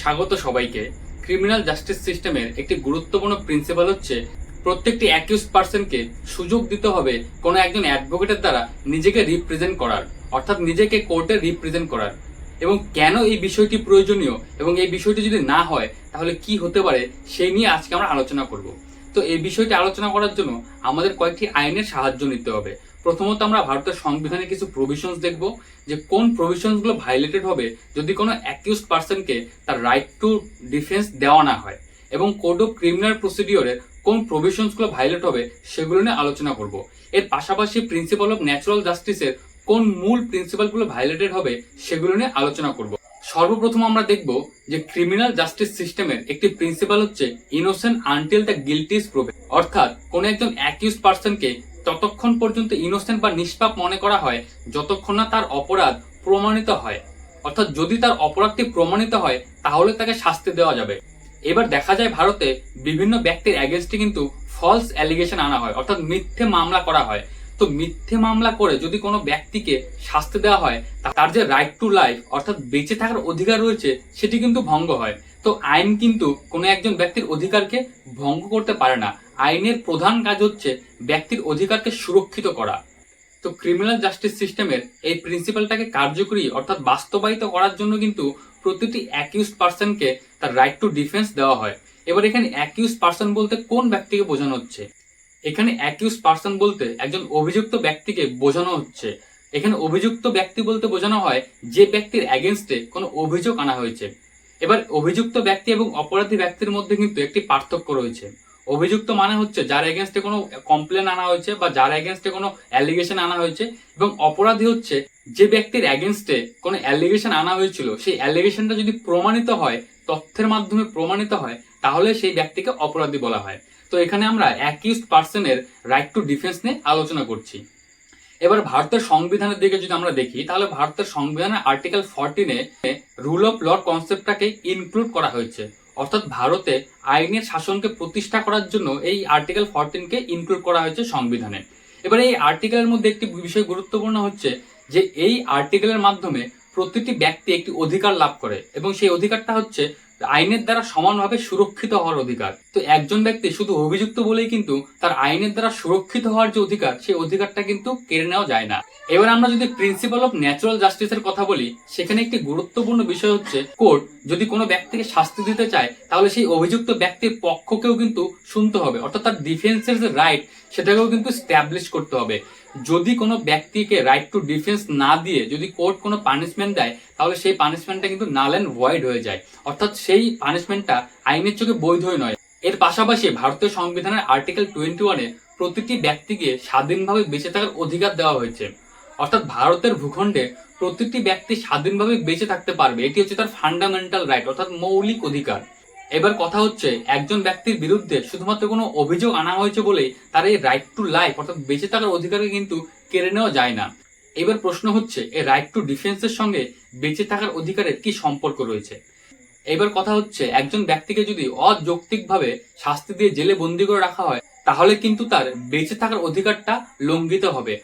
স্বাগত সবাইকে। Criminal justice সিস্টেমের একটি গুরুত্বপূর্ণ প্রিন্সিপাল হচ্ছে, প্রত্যেকটি অ্যাকিউজ পার্সনকে সুযোগ দিতে হবে কোনো একজন অ্যাডভোকেটের দ্বারা নিজেকে রিপ্রেজেন্ট করার, অর্থাৎ নিজেকে কোর্টে রিপ্রেজেন্ট করার। এবং কেন এই বিষয়টি প্রয়োজনীয় এবং এই বিষয়টি যদি না হয়, তাহলে কি হতে পারে সেই নিয়ে আজকে আমরা আলোচনা করব। তো এই বিষয়টি আলোচনা করার জন্য আমাদের কয়েকটি আইনের সাহায্য নিতে হবে। প্রথমত আমরা ভারতের সংবিধানে কিছু প্রভিশনস দেখব, যে কোন প্রভিশনসগুলো ভাইলেটেড হবে যদি কোনো অ্যাকিউজ পার্সনকে তার রাইট টু ডিফেন্স দেওয়া না হয়, এবং কোড অফ ক্রিমিনাল প্রসিডিওরের কোন প্রভিশনসগুলো ভাইলেট হবে সেগুলো নিয়ে আলোচনা করব। এর পাশাপাশি প্রিন্সিপাল অফ ন্যাচারাল জাস্টিসের কোন মূল প্রিন্সিপালগুলো ভাইলেটেড হবে সেগুলো নিয়ে আলোচনা করব। সর্বপ্রথম আমরা দেখব যে ক্রিমিনাল জাস্টিস সিস্টেমের একটি প্রিন্সিপাল হচ্ছে innocent until the guilty is proven অর্থাৎ কোন একজন অ্যাকিউজ পার্সনকে ততক্ষণ পর্যন্ত ইনোসেন্ট বা নিষ্পাপ মনে করা হয়, যতক্ষণ না তার অপরাধ প্রমাণিত হয়। অর্থাৎ যদি তার অপরাধটি প্রমাণিত হয়, তাহলে তাকে শাস্তি দেওয়া যাবে। এবার দেখা যায় ভারতে বিভিন্ন ব্যক্তির অ্যাগেনস্টে কিন্তু ফলস অ্যালিগেশন আনা হয়, অর্থাৎ মিথ্যে মামলা করা হয়। তো মিথ্যে মামলা করে যদি কোনো ব্যক্তিকে শাস্তি দেওয়া হয় তার যে রাইট টু লাইফ অর্থাৎ বেঁচে থাকার অধিকার রয়েছে, সেটি কিন্তু ভঙ্গ হয়। তো আইন কিন্তু কোনো একজন ব্যক্তির অধিকারকে ভঙ্গ করতে পারে না। আইনের প্রধান কাজ হচ্ছে ব্যক্তির অধিকারকে সুরক্ষিত করা। তো ক্রিমিনাল জাস্টিস সিস্টেমের এই প্রিন্সিপালটাকে কার্যকরী অর্থাৎ বাস্তবায়িত করার জন্য কিন্তু প্রতিটি অ্যাকিউজ পার্সনকে তার রাইট টু ডিফেন্স দেওয়া হয়। এবার এখানে অ্যাকিউজ পার্সন বলতে কোন ব্যক্তিকে বোঝানো হচ্ছে? এখানে অ্যাকিউজ পার্সন বলতে একজন অভিযুক্ত ব্যক্তিকে বোঝানো হচ্ছে। এখানে অভিযুক্ত ব্যক্তি বলতে বোঝানো হয় যে ব্যক্তির অ্যাগেনস্টে কোনো অভিযোগ আনা হয়েছে। এবার অভিযুক্ত ব্যক্তি এবং অপরাধী ব্যক্তির মধ্যে কিন্তু একটি পার্থক্য রয়েছে। অভিযুক্ত মানে হচ্ছে যার এগেনস্টে কোনো কমপ্লেন আনা হয়েছে বা যার এগেনস্টে কোনো অ্যালিগেশন আনা হয়েছে এবং অপরাধী হচ্ছে যে ব্যক্তির এগেনস্টে কোনো অ্যালিগেশন আনা হয়েছিল, সেই অ্যালিগেশনটা যদি প্রমাণিত হয়, তথ্যের মাধ্যমে প্রমাণিত হয়, তাহলে সেই ব্যক্তিকে অপরাধী বলা হয়। তো এখানে আমরা অ্যাকিউজ পার্সনের রাইট টু ডিফেন্স নিয়ে আলোচনা করছি। এবার ভারতের সংবিধানের দিকে যদি আমরা দেখি, তাহলে ভারতের সংবিধানের আর্টিকেল ফোরটিনে রুল অফ ল কনসেপ্টটাকে ইনক্লুড করা হয়েছে। অর্থাৎ ভারতে আইনের শাসনকে প্রতিষ্ঠা করার জন্য এই আর্টিকেল ফরটিনকে ইনক্লুড করা হয়েছে সংবিধানে। এবার এই আর্টিকেলের মধ্যে একটি বিষয় গুরুত্বপূর্ণ হচ্ছে যে এই আর্টিকেলের মাধ্যমে প্রতিটি ব্যক্তি একটি অধিকার লাভ করে এবং সেই অধিকারটা হচ্ছে আইনের দ্বারা সমানভাবে সুরক্ষিত হওয়ার অধিকার। তো একজন ব্যক্তি শুধু অভিযুক্ত বলেই কিন্তু তার আইনের দ্বারা সুরক্ষিত হওয়ার যে অধিকার, সেই অধিকারটা কিন্তু কেড়ে নেওয়া যায় না। এবার আমরা যদি প্রিন্সিপাল অফ ন্যাচারাল জাস্টিসের কথা বলি, সেখানে একটি গুরুত্বপূর্ণ বিষয় হচ্ছে কোর্ট যদি কোনো ব্যক্তিকে শাস্তি দিতে চায়, তাহলে সেই অভিযুক্ত ব্যক্তির পক্ষকেও কিন্তু শুনতে হবে। অর্থাৎ তার ডিফেন্সের যে রাইট সেটাকেও কিন্তু স্ট্যাবলিশ করতে হবে। যদি কোনো ব্যক্তিকে রাইট টু ডিফেন্স না দিয়ে যদি কোর্ট কোনো পানিশমেন্ট দেয়, তাহলে সেই পানিশমেন্টটা কিন্তু নাল অ্যান্ড ভয়েড হয়ে যায়। অর্থাৎ সেই পানিশমেন্টটা আইনের চোখে বৈধই নয়। এর পাশাপাশি ভারতীয় সংবিধানের আর্টিকেল টোয়েন্টি ওয়ানে প্রতিটি ব্যক্তিকে স্বাধীনভাবে বেঁচে থাকার অধিকার দেওয়া হয়েছে। অর্থাৎ ভারতের ভূখণ্ডে প্রতিটি ব্যক্তি স্বাধীনভাবে বেঁচে থাকতে পারবে, এটি হচ্ছে তার ফান্ডামেন্টাল রাইট অর্থাৎ মৌলিক অধিকার। এবার কথা হচ্ছে, একজন ব্যক্তির বিরুদ্ধে শুধুমাত্র কোনো অভিযোগ আনা হয়েছে বলেই তার এই রাইট টু লাইফ অর্থাৎ বেঁচে থাকার অধিকারকে কিন্তু কেড়ে নেওয়া যায় না। এবার প্রশ্ন হচ্ছে, এই রাইট টু ডিফেন্সের সঙ্গে বেঁচে থাকার অধিকারের কি সম্পর্ক রয়েছে? এবার কথা হচ্ছে, একজন ব্যক্তিকে যদি অযৌক্তিকভাবে শাস্তি দিয়ে জেলে বন্দি করে রাখা হয়, তাহলে কিন্তু তার বেঁচে থাকার অধিকারটা লঙ্ঘিত হবে।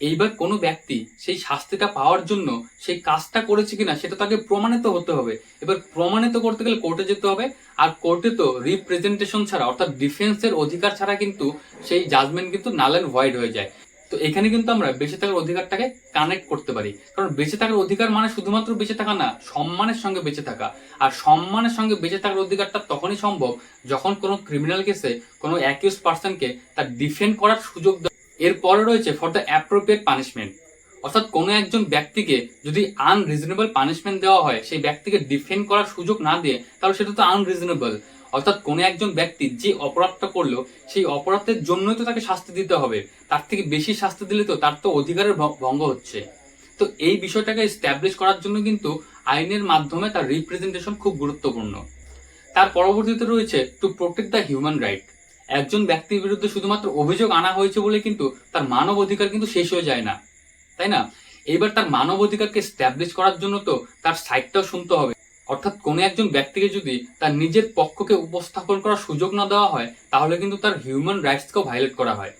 এইবার কোনো ব্যক্তি সেই শাস্তিটা পাওয়ার জন্য সেই কাজটা করেছে কিনা সেটা তাকে প্রমাণিত হতে হবে। এবার প্রমাণিত করতে গেলে কোর্টে যেতে হবে, আর কোর্টে তো রিপ্রেজেন্টেশন ছাড়া, অর্থাৎ ডিফেন্সের অধিকার ছাড়া কিন্তু সেই জাজমেন্ট কিন্তু নাল অ্যান্ড ভয়েড হয়ে যায়। তো এখানে কিন্তু আমরা বেঁচে থাকার অধিকারটাকে কানেক্ট করতে পারি। কারণ বেঁচে থাকার অধিকার মানে শুধুমাত্র বেঁচে থাকা না, সম্মানের সঙ্গে বেঁচে থাকা। আর সম্মানের সঙ্গে বেঁচে থাকার অধিকারটা তখনই সম্ভব যখন কোনো ক্রিমিনাল কেসে কোনো অ্যাকিউজ পার্সনকে তার ডিফেন্ড করার সুযোগ এরপরে রয়েছে ফর দ্য অ্যাপ্রোপ্রিয়েট পানিশমেন্ট অর্থাৎ কোনো একজন ব্যক্তিকে যদি আনরিজনেবল পানিশমেন্ট দেওয়া হয়, সেই ব্যক্তিকে ডিফেন্ড করার সুযোগ না দিয়ে, তাহলে সেটা তো আনরিজনেবল অর্থাৎ কোনো একজন ব্যক্তি যে অপরাধটা করল, সেই অপরাধের জন্যই তো তাকে শাস্তি দিতে হবে। তার থেকে বেশি শাস্তি দিলে তো তার তো অধিকারের ভঙ্গ হচ্ছে। তো এই বিষয়টাকে স্ট্যাবলিশ করার জন্য কিন্তু আইনের মাধ্যমে তার রিপ্রেজেন্টেশন খুব গুরুত্বপূর্ণ। তার পরবর্তীতে রয়েছে to protect the human right একজন ব্যক্তির বিরুদ্ধে শুধুমাত্র অভিযোগ আনা হয়েছে বলে কিন্তু তার মানব অধিকার কিন্তু শেষ হয়ে যায় না। তাই না? এবার তার মানব অধিকারকে স্ট্যাবলিশ করার জন্য তো তার সাইটটাও শুনতে হবে। অর্থাৎ কোনো একজন ব্যক্তিকে যদি তার নিজের পক্ষকে উপস্থাপন করার সুযোগ না দেওয়া হয়, তাহলে কিন্তু তার হিউম্যান রাইটসকেও ভায়োলেট করা হয়।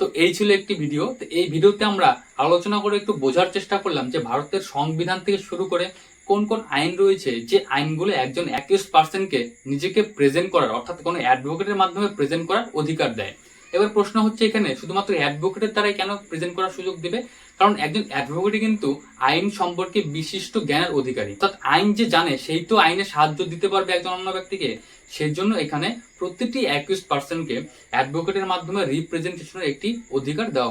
তো এই ছিল একটি ভিডিও তো এই ভিডিওতে আমরা আলোচনা করে একটু বোঝার চেষ্টা করলাম যে ভারতের সংবিধান থেকে শুরু করে কোন কোন আইন রয়েছে, যে আইনগুলো একজন অ্যাকিউজ পার্সনকে নিজেকে প্রেজেন্ট করার, অর্থাৎ কোনো অ্যাডভোকেটের মাধ্যমে প্রেজেন্ট করার অধিকার দেয়। এবার প্রশ্ন হচ্ছে এখানে, শুধুমাত্র অ্যাডভোকেটের দ্বারাই কেন প্রেজেন্ট করার সুযোগ দেবে? কারণ একজন অ্যাডভোকেটই কিন্তু আইন সম্পর্কে বিশিষ্ট জ্ঞানের অধিকারী। অর্থাৎ আইন যে জানে, সেই তো আইনে সাহায্য দিতে পারবে একজন অন্য ব্যক্তিকে। সেই জন্য এখানে প্রত্যেকটি অ্যাকিউজ পার্সনকে অ্যাডভোকেটের মাধ্যমে রিপ্রেজেন্টেশনের একটি অধিকার দেওয়া